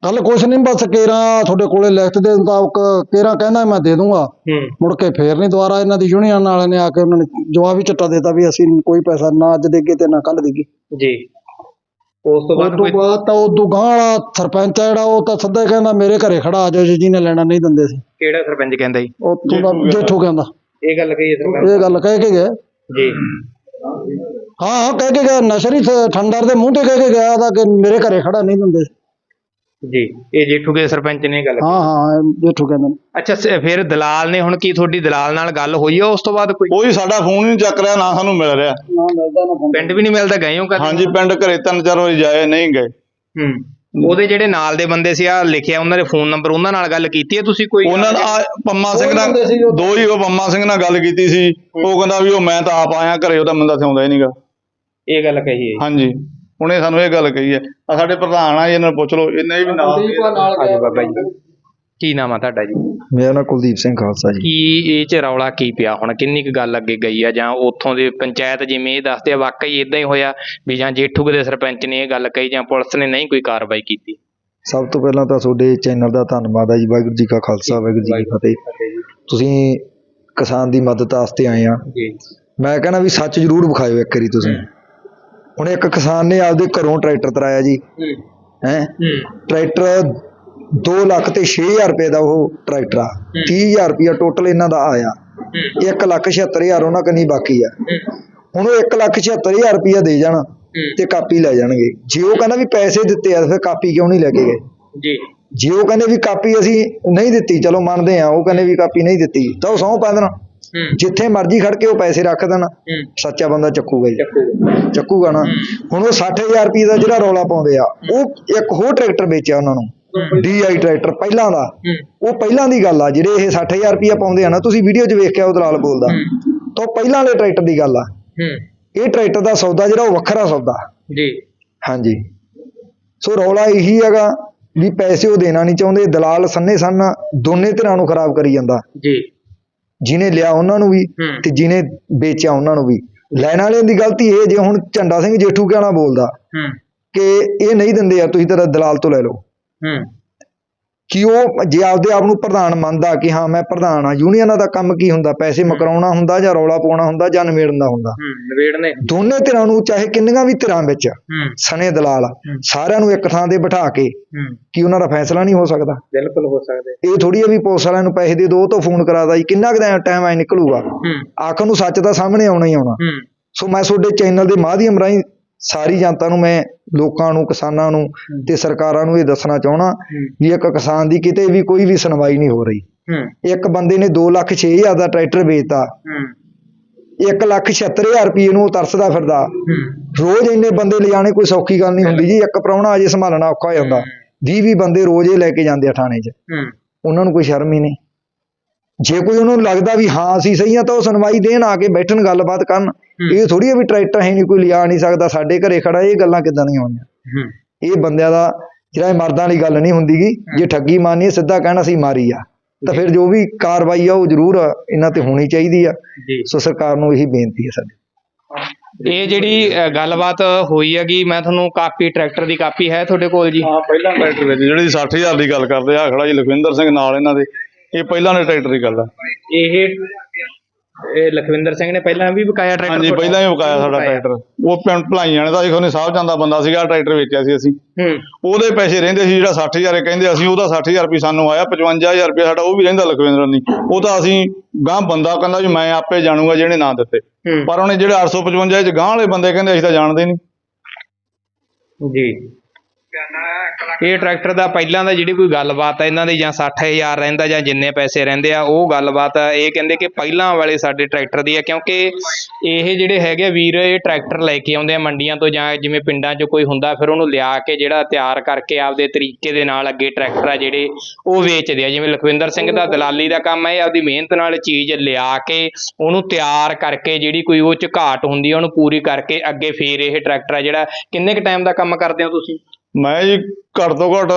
C: ਗੱਲ ਕੁਛ ਨਹੀਂ ਬਸ ਕੇਰਾ ਤੁਹਾਡੇ ਕੋਲੇ ਲਿਖਤ ਦੇ ਮੁਤਾਬਕ ਕੇਰਾ ਕਹਿੰਦਾ ਮੈਂ ਦੇ ਦੂੰਗਾ।
B: ਹੂੰ।
C: ਮੁੜ ਕੇ ਫੇਰ ਨਹੀਂ ਦੁਬਾਰਾ ਇਹਨਾਂ ਦੀ ਯੂਨੀਅਨ ਵਾਲਿਆਂ ਨੇ ਆ ਕੇ ਉਹਨਾਂ ਨੇ ਜਵਾਬ ਹੀ ਚਿੱਟਾ ਦਿੱਤਾ ਵੀ ਅਸੀਂ ਕੋਈ ਪੈਸਾ ਨਾ ਅੱਜ ਦੇਗੇ ਤੇ ਨਾ ਕੱਲ ਦੇਗੇ
B: ਜੀ। ਉਸ ਤੋਂ
C: ਉਸ
B: ਬਾਅਦ
C: ਤੋਂ
B: ਕੋਈ
C: ਬਾਅਦ ਤਾਂ ਉਦੋਂ ਗਾਂ ਵਾਲਾ ਸਰਪੰਚ ਆ ਜਿਹੜਾ ਉਹ ਤਾਂ ਸਿੱਧਾ ਹੀ ਕਹਿੰਦਾ ਮੇਰੇ ਘਰੇ ਖੜਾ ਆ ਜਾਓ ਜੀ ਜਿਹਨੇ ਲੈਣਾ ਨਹੀਂ ਦਿੰਦੇ ਸੀ।
B: ਕਿਹੜਾ ਸਰਪੰਚ ਕਹਿੰਦਾ ਜੀ?
C: ਉਹ ਤੋਂ ਦਾ
A: ਜੇਠੂ
C: ਜੇਠੂ ਕਹਿੰਦਾ।
B: ਇਹ ਗੱਲ ਕਹੀ ਸਰਪੰਚ।
C: ਇਹ ਗੱਲ ਕਹਿ ਕੇ ਗਏ
B: ਜੀ।
C: ਹਾਂ ਹਾਂ ਕਹਿ ਕੇ ਗਿਆ। ਨਸ਼ਰੀ ਠੰਡਰ ਦੇ ਮੂੰਹ ਤੇ ਕਹਿ ਕੇ ਗਿਆ ਦਾ ਕਿ ਮੇਰੇ ਘਰੇ ਖੜਾ ਨਹੀਂ ਦਿੰਦੇ
B: ਜੀ ਇਹ ਜੇਠੂ ਦੇ ਸਰਪੰਚ ਨੇ ਗੱਲ
C: ਹਾਂ ਹਾਂ ਜੇਠੂ ਕਹਿੰਦਾ
B: ਅੱਛਾ ਸ- ਫਿਰ ਦਲਾਲ ਨੇ ਹੁਣ ਕੀ ਤੁਹਾਡੀ ਦਲਾਲ ਨਾਲ ਗੱਲ ਹੋਈ ਆ ਉਸ ਤੋਂ ਬਾਅਦ ਕੋਈ?
A: ਕੋਈ ਸਾਡਾ ਫੋਨ ਹੀ ਨਹੀਂ ਚੱਕ ਰਿਹਾ ਨਾ ਸਾਨੂੰ ਮਿਲ ਰਿਹਾ।
C: ਨਾ ਮਿਲਦਾ ਨਾ।
B: ਪਿੰਡ ਵੀ ਨਹੀਂ ਮਿਲਦਾ ਗਏ ਹੋ ਕਦੇ?
A: ਹਾਂਜੀ ਪਿੰਡ ਘਰੇ ਤਿੰਨ ਚਾਰ ਵਜੇ ਜਾਏ ਨਹੀਂ ਗਏ।
B: ਹੂੰ। ਉਹਦੇ ਜਿਹੜੇ ਨਾਲ ਦੇ ਬੰਦੇ ਸੀ ਆ ਲਿਖਿਆ ਉਹਨਾਂ ਦੇ ਫੋਨ ਨੰਬਰ ਉਹਨਾਂ ਨਾਲ ਗੱਲ ਕੀਤੀ ਹੈ ਤੁਸੀਂ ਕੋਈ?
A: ਉਹਨਾਂ ਨਾਲ ਪੰਮਾ ਸਿੰਘ ਨਾਲ
C: ਬੰਦੇ ਸੀ ਉਹ।
A: ਦੋ ਹੀ ਉਹ ਪੰਮਾ ਸਿੰਘ ਨਾਲ ਗੱਲ ਕੀਤੀ ਸੀ। ਉਹ ਕਹਿੰਦਾ ਵੀ ਉਹ ਮੈਂ ਤਾਂ ਆਪ ਆਇਆ ਘਰੇ ਉਹਦਾ ਬੰਦਾ ਸਿਆਉਂਦਾ ਹੀ ਨਹੀਂਗਾ
B: ਇਹ ਗੱਲ ਕਹੀ ਹੈ
A: ਹਾਂਜੀ। ਉਹਨੇ ਸਾਨੂੰ ਇਹ ਗੱਲ ਕਹੀ ਹੈ। ਆ ਸਾਡੇ ਪ੍ਰਧਾਨ ਆ ਇਹਨਾਂ ਨੂੰ ਪੁੱਛ ਲਓ ਇਹਨੇ ਵੀ ਨਾਲ
C: ਆ।
B: ਹਾਂਜੀ ਬਾਬਾ ਜੀ। ਕੀ ਨਾਮ ਆ ਤੁਹਾਡਾ ਜੀ?
D: ਮੇਰਾ ਨਾਮ ਕੁਲਦੀਪ ਸਿੰਘ ਖਾਲਸਾ ਜੀ।
B: ਕੀ ਇਹ ਚ ਰੌਲਾ ਕੀ ਪਿਆ? ਹੁਣ ਕਿੰਨੀ ਕੁ ਗੱਲ ਅੱਗੇ ਗਈ ਆ? ਜਾਂ ਉੱਥੋਂ ਦੇ ਪੰਚਾਇਤ ਜਿਵੇਂ ਇਹ ਦੱਸਦੇ ਆ ਵਾਕਈ ਇਦਾਂ ਹੀ ਹੋਇਆ ਵੀ ਜਾਂ ਜੇਠੂ ਦੇ ਸਰਪੰਚ ਨੇ ਇਹ ਗੱਲ ਕਹੀ ਜਾਂ ਪੁਲਿਸ ਨੇ ਨਹੀਂ ਕੋਈ ਕਾਰਵਾਈ ਕੀਤੀ?
D: ਸਭ ਤੋਂ ਪਹਿਲਾਂ ਤਾਂ ਤੁਹਾਡੇ ਚੈਨਲ ਦਾ ਧੰਨਵਾਦ ਹੈ ਜੀ। ਵਾਹਿਗੁਰੂ ਜੀ ਕਾ ਖਾਲਸਾ ਵਾਹਿਗੁਰੂ ਜੀ ਕੀ ਫਤਿਹ। ਤੁਸੀਂ ਕਿਸਾਨ ਦੀ ਮਦਦ ਵਾਸਤੇ ਆਏ ਆ।
B: ਜੀ।
D: ਮੈਂ ਕਹਿੰਦਾ ਵੀ ਸੱਚ ਜ਼ਰੂਰ ਵਿਖਾਇਓ ਇੱਕ ਵਾਰੀ ਤੁਸੀਂ। ਹੁਣ ਇੱਕ ਕਿਸਾਨ ਨੇ ਆਪਦੇ ਘਰੋਂ ਟਰੈਕਟਰ ਤਰਾਇਆ ਜੀ।
B: ਹੂੰ।
D: ਟਰੈਕਟਰ 2 ਲੱਖ ਤੇ 6000 ਰੁਪਏ ਦਾ ਉਹ ਟਰੈਕਟਰ ਆ। 30000 ਰੁਪਏ ਟੋਟਲ ਇਹਨਾਂ ਦਾ ਆਇਆ। 1 ਲੱਖ 76000 ਉਹਨਾਂ ਕੰਨੀ ਬਾਕੀ ਆ। ਹੁਣ ਉਹ 1 ਲੱਖ 76000 ਰੁਪਏ ਦੇ ਜਾਣ ਤੇ ਕਾਪੀ ਲੈ ਜਾਣਗੇ। ਜੇ ਉਹ ਕਹਿੰਦਾ ਵੀ ਪੈਸੇ ਦਿੱਤੇ ਆ ਫਿਰ ਕਾਪੀ ਕਿਉਂ ਨਹੀਂ ਲੈ ਕੇ ਗਏ?
B: ਜੀ।
D: ਜੇ ਉਹ ਕਹਿੰਦੇ ਵੀ ਕਾਪੀ ਅਸੀਂ ਨਹੀਂ ਦਿੱਤੀ ਚਲੋ ਮੰਨਦੇ ਆ ਉਹ ਕਹਿੰਦੇ ਵੀ ਕਾਪੀ ਨਹੀਂ ਦਿੱਤੀ ਤਾਂ ਉਹ ਸਹੁੰ ਪਾ ਦੇਣ। ਜਿੱਥੇ ਮਰਜ਼ੀ ਖੜ ਕੇ ਉਹ ਪੈਸੇ ਰੱਖ ਦੇਣ। ਸੱਚਾ ਬੰਦਾ ਚੱਕੂਗਾ ਜੀ।
B: ਚੱਕੂ
D: ਚੱਕੂਗਾ ਨਾ। ਹੁਣ ਉਹ 60000 ਰੁਪਏ ਦਾ ਜਿਹੜਾ ਰੌਲਾ ਪਾਉਂਦੇ ਆ ਉਹ ਇੱਕ ਹੋਰ ਟਰੈਕਟਰ ਵੇਚਿਆ ਉਹਨਾਂ ਨੂੰ। ਡੀਆਈ ਟਰੈਕਟਰ ਪਹਿਲਾਂ ਦਾ। ਉਹ ਪਹਿਲਾਂ ਦੀ ਗੱਲ ਆ ਜਿਹੜੇ ਇਹ 60000 ਰੁਪਏ ਪਾਉਂਦੇ ਆ ਨਾ ਤੁਸੀਂ ਵੀਡੀਓ 'ਚ ਵੇਖਿਆ ਉਹ ਦਲਾਲ ਬੋਲਦਾ। ਤਾਂ ਪਹਿਲਾਂ ਵਾਲੇ ਟਰੈਕਟਰ ਦੀ ਗੱਲ ਆ। ਇਹ ਟਰੈਕਟਰ ਦਾ ਸੌਦਾ ਜਿਹੜਾ ਉਹ ਵੱਖਰਾ ਸੌਦਾ।
B: ਜੀ।
D: ਹਾਂਜੀ। ਸੋ ਰੌਲਾ ਇਹੀ ਹੈਗਾ ਵੀ ਪੈਸੇ ਉਹ ਦੇਣਾ ਨਹੀਂ ਚਾਹੁੰਦੇ। ਦਲਾਲ ਸੰਨੇ ਸੰਨ ਦੋਨੇ ਧਿਰਾਂ ਨੂੰ ਖਰਾਬ ਕਰੀ ਜਾਂਦਾ।
B: ਜੀ।
D: ਜਿਹਨੇ ਲਿਆ ਉਹਨਾਂ ਨੂੰ ਵੀ। ਤੇ ਜਿਹਨੇ ਵੇਚਿਆ ਉਹਨਾਂ ਨੂੰ ਵੀ। ਲੈਣ ਵਾਲਿਆਂ ਦੀ ਗਲਤੀ ਇਹ ਜੇ ਹੁਣ ਝੰਡਾ ਸਿੰਘ ਜੇਠੂ ਕਿਆਣਾ ਬੋਲਦਾ
B: ਹੂੰ।
D: ਕਿ ਇਹ ਨਹੀਂ ਦਿੰਦੇ ਆ ਤੁਸੀਂ ਤੇਰਾ ਦਲਾਲ ਤੋਂ ਲੈ ਲਓ।
B: ਹੂੰ।
D: ਕਿ ਉਹ ਜੇ ਆਪਦੇ ਆਪ ਨੂੰ ਪ੍ਰਧਾਨ ਮੰਨਦਾ ਕਿ ਹਾਂ ਮੈਂ ਪ੍ਰਧਾਨ ਆ ਯੂਨੀਅਨਾਂ ਦਾ ਕੰਮ ਕੀ ਹੁੰਦਾ? ਪੈਸੇ ਮਕਰਾਉਣਾ ਹੁੰਦਾ ਜਾਂ ਰੌਲਾ ਪਾਉਣਾ ਹੁੰਦਾ ਜਾਂ ਨਿਬੇੜਨ ਦਾ ਹੁੰਦਾ?
B: ਹੂੰ ਨਵੇੜਨੇ
D: ਦੋਨੇ ਧਿਰਾਂ ਨੂੰ ਚਾਹੇ ਕਿੰਨੀਆਂ ਵੀ ਧਿਰਾਂ ਵਿੱਚ ਸਣੇ ਦਲਾਲ ਸਾਰਿਆਂ ਨੂੰ ਇੱਕ ਥਾਂ ਤੇ ਬਿਠਾ ਕੇ ਕੀ ਉਹਨਾਂ ਦਾ ਫੈਸਲਾ ਨਹੀਂ ਹੋ ਸਕਦਾ?
B: ਬਿਲਕੁਲ ਹੋ ਸਕਦੇ।
D: ਇਹ ਥੋੜੀ ਆ ਵੀ ਪੁਲਿਸ ਵਾਲਿਆਂ ਨੂੰ ਪੈਸੇ ਦੇ ਦੋ ਤੋਂ ਫੋਨ ਕਰਾਦਾ ਜੀ ਕਿੰਨਾ ਕੁ ਟਾਈਮ ਐ ਨਿਕਲੂਗਾ?
B: ਹੂੰ।
D: ਆਖਰ ਨੂੰ ਸੱਚ ਤਾਂ ਸਾਹਮਣੇ ਆਉਣਾ ਹੀ ਆਉਣਾ।
B: ਹੂੰ।
D: ਸੋ ਮੈਂ ਤੁਹਾਡੇ ਚੈਨਲ ਦੇ ਮਾਧਿਅਮ ਰਾਹੀਂ ਸਾਰੀ ਜਨਤਾ ਨੂੰ ਮੈਂ ਲੋਕਾਂ ਨੂੰ ਕਿਸਾਨਾਂ ਨੂੰ ਤੇ ਸਰਕਾਰਾਂ ਨੂੰ ਇਹ ਦੱਸਣਾ ਚਾਹਣਾ ਵੀ ਇੱਕ ਕਿਸਾਨ ਦੀ ਕਿਤੇ ਵੀ ਕੋਈ ਵੀ ਸੁਣਵਾਈ ਨਹੀਂ ਹੋ ਰਹੀ। ਇੱਕ ਬੰਦੇ ਨੇ 2 ਲੱਖ 6 ਹਜ਼ਾਰ ਦਾ ਟਰੈਕਟਰ ਵੇਚਤਾ।
B: ਹੂੰ।
D: 1 ਲੱਖ 76 ਹਜ਼ਾਰ ਰੁਪਏ ਨੂੰ ਉਹ ਤਰਸਦਾ ਫਿਰਦਾ। ਰੋਜ਼ ਇੰਨੇ ਬੰਦੇ ਲਿਜਾਣੇ ਕੋਈ ਸੌਖੀ ਗੱਲ ਨਹੀਂ ਹੁੰਦੀ ਜੀ। ਇੱਕ ਪ੍ਰਾਹੁਣਾ ਅਜੇ ਸੰਭਾਲਣਾ ਔਖਾ ਹੋ ਜਾਂਦਾ। 20 20 ਬੰਦੇ ਰੋਜ਼ ਇਹ ਲੈ ਕੇ ਜਾਂਦੇ ਆ ਥਾਣੇ 'ਚ। ਉਹਨਾਂ ਨੂੰ ਕੋਈ ਸ਼ਰਮ ਹੀ ਨਹੀਂ। ਜੇ ਕੋਈ ਉਹਨਾਂ ਨੂੰ ਲੱਗਦਾ ਵੀ ਹਾਂ ਅਸੀਂ ਸਹੀ ਆ ਤਾਂ ਉਹ ਸੁਣਵਾਈ ਦੇਣ ਆ ਕੇ ਬੈਠਣ ਗੱਲਬਾਤ ਕਰਨ। ਇਹ ਥੋੜੀ ਆ ਵੀ ਟਰੈਕਟਰ ਹੈ ਨਹੀਂ ਕੋਈ ਲਿਆ ਨਹੀਂ ਸਕਦਾ ਸਾਡੇ ਘਰੇ ਖੜਾ ਇਹ ਗੱਲਾਂ ਕਿੱਦਾਂ ਦੀਆਂ ਹੋਣੀਆਂ? ਇਹ ਬੰਦਿਆਂ ਦਾ ਜਿਹੜਾ ਇਹ ਮਰਦਾਂ ਵਾਲੀ ਗੱਲ ਨਹੀਂ ਹੁੰਦੀਗੀ ਜੇ ਠੱਗੀ ਮਾਰਨੀ ਹੈ ਸਿੱਧਾ ਕਹਿਣਾ ਸੀ ਮਾਰੀ ਆ। ਤਾਂ ਫਿਰ ਜੋ ਵੀ ਕਾਰਵਾਈ ਆ ਉਹ ਜ਼ਰੂਰ ਇਹਨਾਂ ਤੇ ਹੋਣੀ ਚਾਹੀਦੀ ਆ। ਸੋ ਸਰਕਾਰ ਨੂੰ ਇਹੀ ਬੇਨਤੀ ਹੈ ਸਾਡੀ।
B: ਇਹ ਜਿਹੜੀ ਗੱਲਬਾਤ ਹੋਈ ਹੈਗੀ ਮੈਂ ਤੁਹਾਨੂੰ ਕਾਪੀ ਟਰੈਕਟਰ ਦੀ ਕਾਪੀ ਹੈ ਤੁਹਾਡੇ ਕੋਲ ਜੀ?
A: ਹਾਂ ਪਹਿਲਾਂ ਟਰੈਕਟਰ ਵਿੱਚ ਜਿਹੜੀ 60000 ਦੀ ਗੱਲ ਕਰਦੇ ਆ ਖੜਾ ਜੀ ਲਖਵਿੰਦਰ ਸਿੰਘ ਨਾਲ ਇਹਨਾਂ ਦੇ। ਇਹ ਪਹਿਲਾਂ ਦੇ ਟਰੈਕਟਰ ਦੀ ਗੱਲ ਆ।
B: ਇਹ ਇਹ ਲਖਵਿੰਦਰ ਸਿੰਘ ਨੇ ਪਹਿਲਾਂ ਵੀ ਵਿਕਾਇਆ ਟਰੈਕਟਰ
A: ਹਾਂਜੀ? ਪਹਿਲਾਂ ਹੀ ਵਿਕਾਇਆ ਸਾਡਾ ਟਰੈਕਟਰ। ਉਹ ਪਿੰਡ ਭਲਾਈਆਂ ਨੇ ਦਾ ਦੇਖੋ ਨੇ ਸਾਹਿਬ ਜਾਂਦਾ ਬੰਦਾ ਸੀਗਾ ਟਰੈਕਟਰ ਵੇਚਿਆ ਸੀ ਅਸੀਂ।
B: ਹੂੰ।
A: ਉਹਦੇ ਪੈਸੇ ਰਹਿੰਦੇ ਸੀ ਜਿਹੜਾ 60000 ਇਹ ਕਹਿੰਦੇ ਅਸੀਂ ਉਹਦਾ 60000 ਰੁਪਏ ਸਾਨੂੰ ਆਇਆ 55000 ਰੁਪਏ ਸਾਡਾ ਉਹ ਵੀ ਰਹਿੰਦਾ ਲਖਵਿੰਦਰ ਨਹੀਂ ਉਹ ਤਾਂ ਅਸੀਂ ਗਾਂ ਬੰਦਾ ਕਹਿੰਦਾ ਜੀ ਮੈਂ ਆਪੇ ਜਾਣੂਗਾ ਜਿਹਨੇ ਨਾਂ ਦਿੱਤੇ।
B: ਹੂੰ।
A: ਪਰ ਉਹਨੇ ਜਿਹੜੇ 855 ਚ ਗਾਂ ਵਾਲੇ ਬੰਦੇ ਕਹਿੰਦੇ ਅਸੀਂ ਤਾਂ ਜਾਣਦੇ ਨਹੀਂ।
B: ਜੀ। ਇਹ ਟਰੈਕਟਰ ਦਾ ਪਹਿਲਾਂ ਦਾ ਜਿਹੜੀ ਕੋਈ ਗੱਲਬਾਤ ਹੈ ਇਹਨਾਂ ਦੀ ਜਾਂ 60000 ਰਹਿੰਦਾ ਜਾਂ ਜਿੰਨੇ ਪੈਸੇ ਰਹਿੰਦੇ ਆ, ਉਹ ਗੱਲਬਾਤ ਆ। ਇਹ ਕਹਿੰਦੇ ਕਿ ਪਹਿਲਾਂ ਵਾਲੇ ਸਾਡੇ ਟਰੈਕਟਰ ਦੀ ਆ, ਕਿਉਂਕਿ ਇਹ ਜਿਹੜੇ ਹੈਗੇ ਆ ਵੀਰ, ਇਹ ਟਰੈਕਟਰ ਲੈ ਕੇ ਆਉਂਦੇ ਆ ਮੰਡੀਆਂ ਤੋਂ ਜਾਂ ਜਿਵੇਂ ਪਿੰਡਾਂ 'ਚ ਕੋਈ ਹੁੰਦਾ, ਫਿਰ ਉਹਨੂੰ ਲਿਆ ਕੇ ਜਿਹੜਾ ਤਿਆਰ ਕਰਕੇ ਆਪਦੇ ਤਰੀਕੇ ਦੇ ਨਾਲ ਅੱਗੇ ਟਰੈਕਟਰ ਆ ਜਿਹੜੇ, ਉਹ ਵੇਚਦੇ ਆ। ਜਿਵੇਂ ਲਖਵਿੰਦਰ ਸਿੰਘ ਦਾ ਦਲਾਲੀ ਦਾ ਕੰਮ ਹੈ ਇਹ ਆਪਦੀ ਮਿਹਨਤ ਨਾਲ ਚੀਜ਼ ਲਿਆ ਕੇ ਉਹਨੂੰ ਤਿਆਰ ਕਰਕੇ ਜਿਹੜੀ ਕੋਈ ਉਹ 'ਚ ਘਾਟ ਹੁੰਦੀ ਆ, ਉਹਨੂੰ ਪੂਰੀ ਕਰਕੇ ਅੱਗੇ ਫੇਰ ਇਹ ਟਰੈਕਟਰ ਆ ਜਿਹੜਾ। ਕਿੰਨੇ ਕੁ ਟਾਈਮ ਦਾ ਕੰਮ ਕਰਦੇ ਹੋ ਤੁਸੀਂ?
A: ਮੈਂ ਜੀ ਘੱਟ ਤੋਂ ਘੱਟ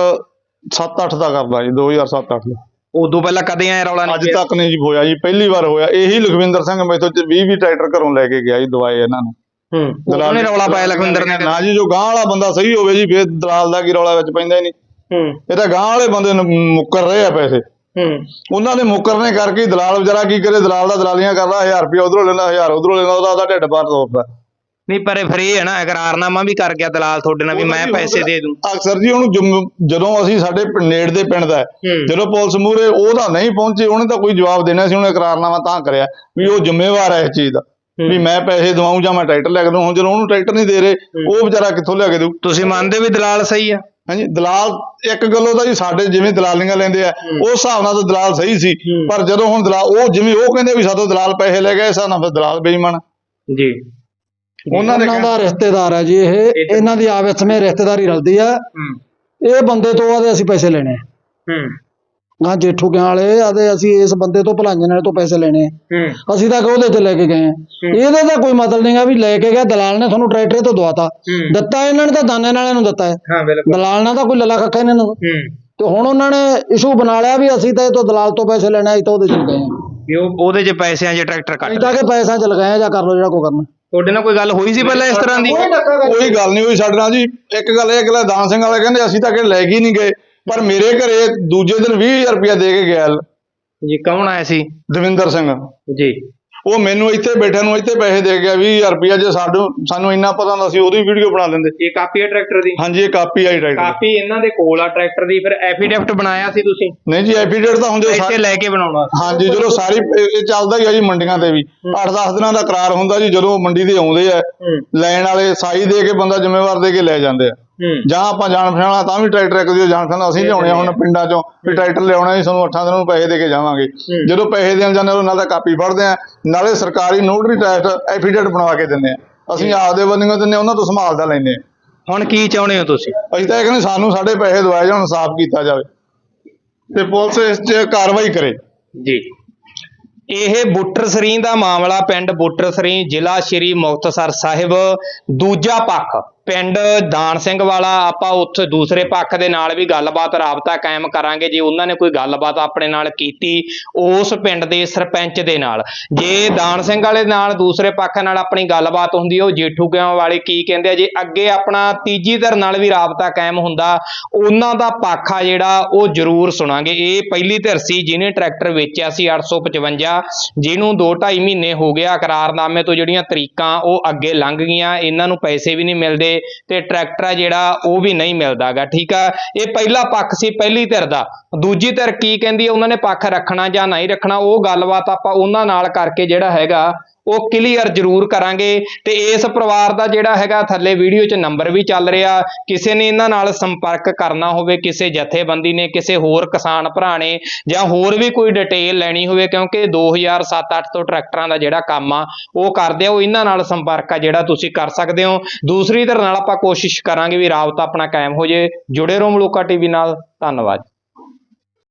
A: 7-8 ਦਾ ਕਰਦਾ ਜੀ 2007-8 ਦਾ।
B: ਉਦੋਂ ਪਹਿਲਾਂ ਕਦੇ ਐ ਰੌਲਾ ਨਹੀਂ
A: ਅੱਜ ਤੱਕ ਨਹੀਂ ਜੀ ਹੋਇਆ ਜੀ ਪਹਿਲੀ ਵਾਰ ਹੋਇਆ। ਇਹੀ ਲਖਵਿੰਦਰ ਸਿੰਘ ਮੈਥੋਂ 20 20 ਟਰੈਕਟਰ ਘਰੋਂ ਲੈ ਕੇ ਗਿਆ ਜੀ ਦਵਾਏ ਇਹਨਾਂ ਨੇ।
B: ਹੂੰ ਉਹਨਾਂ ਨੇ ਰੌਲਾ ਪਾਇਆ ਲਖਵਿੰਦਰ ਨੇ
A: ਨਾ ਜੀ ਜੋ ਗਾਂ ਵਾਲਾ ਬੰਦਾ ਸਹੀ ਹੋਵੇ ਜੀ ਫੇਰ ਦਲਾਲ ਦਾ ਕੀ ਰੌਲਾ ਵਿੱਚ ਪੈਂਦਾ ਹੀ ਨਹੀਂ।
B: ਹੂੰ।
A: ਇਹ ਤਾਂ ਗਾਂ ਵਾਲੇ ਬੰਦੇ ਨੂੰ ਮੁੱਕਰ ਰਹੇ ਆ ਪੈਸੇ।
B: ਹੂੰ।
A: ਉਹਨਾਂ ਦੇ ਮੁੱਕਰਨੇ ਕਰਕੇ ਹੀ ਦਲਾਲ ਵਿਚਾਰਾ ਕੀ ਕਰੇ ਦਲਾਲ ਦਾ ਦਲਾਲੀਆਂ ਕਰਦਾ 1000 ਰੁਪਏ ਉਧਰੋਂ ਲੈਂਦਾ 1000 ਉਧਰੋਂ ਲੈਂਦਾ ਉਹਦਾ ਉਹਦਾ ਢਿੱਡ ਬਾਹਰ ਤੋੜਦਾ
B: ਨਹੀਂ ਪਰ ਫਿਰ ਇਹ ਹੈ ਨਾ ਇਕਰਾਰਨਾਮਾ ਵੀ ਕਰ ਗਿਆ ਦਲਾਲ ਤੁਹਾਡੇ ਨਾਲ ਵੀ ਮੈਂ ਪੈਸੇ ਦੇ ਦੂੰ।
A: ਅਕਸਰ ਜੀ ਉਹਨੂੰ ਜਦੋਂ ਅਸੀਂ ਸਾਡੇ ਨੇੜ ਦੇ ਪਿੰਡ ਦਾ। ਜਦੋਂ ਪੁਲਿਸ ਮੂਹਰੇ ਉਹ ਤਾਂ ਨਹੀਂ ਪਹੁੰਚੇ ਉਹਨੇ ਤਾਂ ਕੋਈ ਜਵਾਬ ਦੇਣਾ ਸੀ ਉਹਨੇ ਇਕਰਾਰਨਾਮਾ ਤਾਂ ਕਰਿਆ ਵੀ ਉਹ ਜ਼ਿੰਮੇਵਾਰ ਹੈ ਇਸ ਚੀਜ਼ ਦਾ। ਵੀ ਮੈਂ ਪੈਸੇ ਦਵਾਉਂ ਜਾਂ ਮੈਂ ਟਰੈਕਟਰ ਲੈ ਕੇ ਹੁਣ ਜਦੋਂ ਉਹਨੂੰ ਟਰੈਕਟਰ ਨਹੀਂ ਦੇ ਰਹੇ ਉਹ ਵਿਚਾਰਾ ਕਿੱਥੋਂ ਲਿਆ ਕੇ ਦੇਊ?
B: ਤੁਸੀਂ ਮੰਨਦੇ ਵੀ ਦਲਾਲ ਸਹੀ ਆ?
A: ਹਾਂਜੀ ਦਲਾਲ ਇੱਕ ਗੱਲੋਂ ਤਾਂ ਜੀ ਸਾਡੇ ਜਿਵੇਂ ਦਲਾਲੀਆਂ ਲੈਂਦੇ ਆ ਉਸ ਹਿਸਾਬ ਨਾਲ ਤਾਂ ਦਲਾਲ ਸਹੀ ਸੀ। ਪਰ ਜਦੋਂ ਹੁਣ ਦਲਾਲ ਉਹ ਜਿਵੇਂ ਉਹ ਕਹਿੰਦੇ ਵੀ ਸਾਤੋਂ ਦਲਾਲ ਪੈਸੇ ਲੈ ਗਏ ਸਾਨੂੰ ਫਿਰ ਦਲਾਲ ਬੇਈਮਾਨ
B: ਜੀ।
A: ਉਹਨਾਂ ਦੇ
C: ਦਾ ਰਿਸ਼ਤੇਦਾਰ ਹੈ ਜੀ ਇਹ ਇਹਨਾਂ ਦੀ ਆਪਸ ਵਿੱਚ ਰਿਸ਼ਤੇਦਾਰੀ ਰਲਦੀ ਆ।
B: ਹੂੰ।
C: ਇਹ ਬੰਦੇ ਤੋਂ ਆਦੇ ਅਸੀਂ ਪੈਸੇ ਲੈਣੇ ਆ।
B: ਹੂੰ।
C: ਗਾਂ ਜੇਠੂ ਕਿਆਂ ਵਾਲੇ ਆਦੇ ਅਸੀਂ ਇਸ ਬੰਦੇ ਤੋਂ ਭਲਾਈਆਂ ਨਾਲ ਤੋਂ ਪੈਸੇ ਲੈਣੇ ਅਸੀਂ ਤਾਂ ਉਹਦੇ ਤੇ ਲੈ ਕੇ ਗਏ ਆ। ਇਹਦਾ ਤਾਂ ਕੋਈ ਮਤਲਬ ਨਹੀਂਗਾ ਵੀ ਲੈ ਕੇ ਗਿਆ ਦਲਾਲ ਨੇ ਤੁਹਾਨੂੰ ਟਰੈਕਟਰ ਤੋਂ ਦਵਾਤਾ। ਦਿੱਤਾ ਇਹਨਾਂ ਨੇ ਤਾਂ ਦਾਨੇ ਵਾਲਿਆਂ ਨੂੰ ਦਿੱਤਾ ਹੈ।
B: ਹਾਂ ਬਿਲਕੁਲ।
C: ਦਲਾਲ ਨਾਲ ਤਾਂ ਕੋਈ ਲੱਲਾ ਕੱਖਾ ਇਹਨਾਂ ਨੂੰ।
B: ਹੂੰ।
C: ਤੇ ਹੁਣ ਉਹਨਾਂ ਨੇ ਇਸ਼ੂ ਬਣਾ ਲਿਆ ਵੀ ਅਸੀਂ ਤਾਂ ਇਹ ਤੋਂ ਦਲਾਲ ਤੋਂ ਪੈਸੇ ਲੈਣੇ ਆ ਅਸੀਂ ਤਾਂ ਉਹਦੇ ਚ ਗਏ ਆ।
B: ਵੀ ਉਹ ਉਹਦੇ 'ਚ ਪੈਸਿਆਂ 'ਚ ਟਰੈਕਟਰ ਕੱਟ
C: ਤਾਂ ਕਿ ਪੈਸਿਆਂ ਚ ਲਗਾਏ ਆ ਜਾਂ ਕਰ ਲਓ ਜਿਹੜਾ ਕੋ ਕਰਨਾ।
B: ਤੁਹਾਡੇ ਨਾਲ ਕੋਈ ਗੱਲ ਹੋਈ ਸੀ ਪਹਿਲਾਂ ਇਸ ਤਰ੍ਹਾਂ ਦੀ?
A: ਕੋਈ ਗੱਲ ਨਹੀਂ ਹੋਈ ਸਾਡੇ ਨਾਲ ਜੀ। ਇੱਕ ਗੱਲ ਇਹ ਅਗਲਾ ਦਾਨ ਸਿੰਘ ਵਾਲੇ ਕਹਿੰਦੇ ਅਸੀਂ ਤਾਂ ਕਿ ਲੈ ਕੇ ਹੀ ਨਹੀਂ ਗਏ। ਪਰ ਮੇਰੇ ਘਰੇ ਦੂਜੇ ਦਿਨ 20000 ਰੁਪਇਆ ਦੇ ਕੇ ਗਿਆ।
B: ਜੀ ਕੌਣ ਆਇਆ ਸੀ?
A: ਦਵਿੰਦਰ ਸਿੰਘ।
B: ਜੀ।
A: ਉਹ ਮੈਨੂੰ ਇੱਥੇ ਬੈਠਿਆਂ ਨੂੰ ਇੱਥੇ ਪੈਸੇ ਦੇ ਗਿਆ 20000 ਰੁਪਇਆ ਜੇ ਸਾਨੂੰ ਸਾਨੂੰ ਇੰਨਾ ਪਤਾ ਹੁੰਦਾ ਸੀ ਉਹਦੀ ਵੀਡੀਓ ਬਣਾ ਲੈਂਦੇ
B: ਇਹ ਕਾਪੀ ਹੈ ਟਰੈਕਟਰ ਦੀ?
A: ਹਾਂਜੀ ਇਹ ਕਾਪੀ ਆਈ ਟਰੈਕਟਰ
B: ਕਾਪੀ ਇਹਨਾਂ ਦੇ ਕੋਲ ਆ ਟਰੈਕਟਰ ਦੀ ਫਿਰ ਐਫੀਡੈਵਿਟ ਬਣਾਇਆ ਸੀ ਤੁਸੀਂ?
A: ਨਹੀਂ ਜੀ ਐਫੀਡੇਟ ਤਾਂ ਹੁੰਦੇ
B: ਪੈਸੇ ਲੈ ਕੇ ਬਣਾਉਣਾ
A: ਹਾਂਜੀ ਜਦੋਂ ਸਾਰੀ ਇਹ ਚੱਲਦਾ ਹੀ ਆ ਜੀ ਮੰਡੀਆਂ ਤੇ ਵੀ। 8-10 ਦਿਨਾਂ ਦਾ ਕਰਾਰ ਹੁੰਦਾ ਜੀ ਜਦੋਂ ਮੰਡੀ ਦੇ ਆਉਂਦੇ ਆ ਲੈਣ ਵਾਲੇ ਸਾਈ ਦੇ ਕੇ ਬੰਦਾ ਜ਼ਿੰਮੇਵਾਰ ਦੇ ਕੇ ਲੈ ਜਾਂਦੇ ਆ। ਜਾਂ ਆਪਾਂ ਜਾਣ ਪਛਾਣਾ ਤਾਂ ਵੀ ਟਰੈਕਟਰ ਇੱਕ ਦਿਓ ਜਾਣ ਪਛਾਣਾ ਅਸੀਂ ਲਿਆਉਣੇ ਹੁਣ ਪਿੰਡਾਂ ਚੋਂ ਵੀ ਟਰੈਕਟਰ ਲਿਆਉਣਾ ਜੀ ਸਾਨੂੰ 8 ਦਿਨਾਂ ਨੂੰ ਪੈਸੇ ਦੇ ਕੇ ਜਾਵਾਂਗੇ। ਜਦੋਂ ਪੈਸੇ ਦੇਣ ਜਾਂਦੇ ਉਹਨਾਂ ਦਾ ਕਾਪੀ ਫੜਦੇ ਆ ਨਾਲੇ ਸਰਕਾਰੀ ਨੋਟਰੀ ਟੈਸਟ ਐਫੀਡੇਟ ਬਣਵਾ ਕੇ ਦਿੰਦੇ ਆ ਅਸੀਂ ਆਪਦੇ ਬੰਦਿਆਂ ਦਿੰਦੇ ਉਹਨਾਂ ਤੋਂ ਸੰਭਾਲਦਾ ਲੈਂਦੇ ਆ
B: ਹੁਣ ਕੀ ਚਾਹੁੰਦੇ ਹੋ ਤੁਸੀਂ?
A: ਅਸੀਂ ਤਾਂ ਇਹ ਕਹਿੰਦੇ ਸਾਨੂੰ ਸਾਡੇ ਪੈਸੇ ਦਵਾਏ ਜਾਣ ਸਾਫ਼ ਕੀਤਾ ਜਾਵੇ। ਤੇ ਪੁਲਿਸ ਇਸ 'ਚ ਕਾਰਵਾਈ ਕਰੇ।
B: ਜੀ। ਇਹ ਬੁੱਟਰ ਸਰੀਂ ਦਾ ਮਾਮਲਾ ਪਿੰਡ ਬੁੱਟਰ ਸਰੀਂ ਜ਼ਿਲ੍ਹਾ ਸ਼੍ਰੀ ਮੁਕਤਸਰ ਸਾਹਿਬ ਦੂਜਾ ਪੱਖ। ਪਿੰਡ ਦਾਨ ਸਿੰਘ ਵਾਲਾ, ਆਪਾਂ ਉੱਥੇ ਦੂਸਰੇ ਪੱਖ ਦੇ ਨਾਲ ਵੀ ਗੱਲਬਾਤ, ਰਾਬਤਾ ਕਾਇਮ ਕਰਾਂਗੇ। ਜੇ ਉਹਨਾਂ ਨੇ ਕੋਈ ਗੱਲਬਾਤ ਆਪਣੇ ਨਾਲ ਕੀਤੀ ਉਸ ਪਿੰਡ ਦੇ ਸਰਪੰਚ ਦੇ ਨਾਲ। ਜੇ ਦਾਨ ਸਿੰਘ ਵਾਲੇ ਨਾਲ ਦੂਸਰੇ ਪੱਖ ਨਾਲ ਆਪਣੀ ਗੱਲਬਾਤ ਹੁੰਦੀ, ਉਹ ਜੇਠੂ ਕਿਉਂ ਵਾਲੇ ਕੀ ਕਹਿੰਦੇ ਆ? ਜੇ ਅੱਗੇ ਆਪਣਾ ਤੀਜੀ ਧਿਰ ਨਾਲ ਵੀ ਰਾਬਤਾ ਕਾਇਮ ਹੁੰਦਾ, ਉਹਨਾਂ ਦਾ ਪੱਖ ਆ ਜਿਹੜਾ, ਉਹ ਜ਼ਰੂਰ ਸੁਣਾਂਗੇ। ਇਹ ਪਹਿਲੀ ਧਿਰ ਸੀ, ਜਿਹਨੇ ਟਰੈਕਟਰ ਵੇਚਿਆ ਸੀ 855 ਜਿਹਨੂੰ 2.5 ਮਹੀਨੇ ਹੋ ਗਿਆ ਕਰਾਰਨਾਮੇ ਤੋਂ ਜਿਹੜੀਆਂ ਤਰੀਕਾਂ ਉਹ ਅੱਗੇ ਲੰਘ ਗਈਆਂ। ਇਹਨਾਂ ਨੂੰ ਪੈਸੇ ਵੀ ਨਹੀਂ ਮਿਲਦੇ ਤੇ ਟਰੈਕਟਰ ਆ ਜਿਹੜਾ, ਉਹ ਵੀ ਨਹੀਂ ਮਿਲਦਾਗਾ, ਠੀਕ ਆ? ਇਹ ਪਹਿਲਾ ਪੱਖ ਸੀ ਪਹਿਲੀ ਧਿਰ ਦਾ। ਦੂਜੀ ਧਿਰ ਕੀ ਕਹਿੰਦੀ ਹੈ ਉਹਨਾਂ ਨੇ ਪੱਖ ਰੱਖਣਾ ਜਾਂ ਨਹੀਂ ਰੱਖਣਾ, ਉਹ ਗੱਲਬਾਤ ਆਪਾਂ ਉਹਨਾਂ ਨਾਲ ਕਰਕੇ ਜਿਹੜਾ ਹੈਗਾ ਉਹ ਕਲੀਅਰ ਜ਼ਰੂਰ ਕਰਾਂਗੇ ਤੇ ਇਸ ਪਰਿਵਾਰ ਦਾ ਜਿਹੜਾ ਹੈਗਾ ਥੱਲੇ ਵੀਡੀਓ 'ਚ ਨੰਬਰ ਵੀ ਚੱਲ ਰਿਹਾ। ਕਿਸੇ ਨੇ ਇਹਨਾਂ ਨਾਲ ਸੰਪਰਕ ਕਰਨਾ ਹੋਵੇ, ਕਿਸੇ ਜਥੇਬੰਦੀ ਨੇ, ਕਿਸੇ ਹੋਰ ਕਿਸਾਨ ਭਰਾ ਨੇ ਜਾਂ ਹੋਰ ਵੀ ਕੋਈ ਡਿਟੇਲ ਲੈਣੀ ਹੋਵੇ, ਕਿਉਂਕਿ 2007-8 ਤੋਂ ਟਰੈਕਟਰਾਂ ਦਾ ਜਿਹੜਾ ਕੰਮ ਆ, ਉਹ ਕਰਦੇ ਆ, ਉਹ ਇਹਨਾਂ ਨਾਲ ਸੰਪਰਕ ਆ ਜਿਹੜਾ ਤੁਸੀਂ ਕਰ ਸਕਦੇ ਹੋ। ਦੂਸਰੀ ਧਿਰ ਨਾਲ ਆਪਾਂ ਕੋਸ਼ਿਸ਼ ਕਰਾਂਗੇ ਵੀ ਰਾਬਤਾ ਆਪਣਾ ਕਾਇਮ ਹੋ ਜੇ। ਜੁੜੇ ਰਹੋ ਮਲੂਕਾ ਟੀਵੀ ਨਾਲ। ਧੰਨਵਾਦ।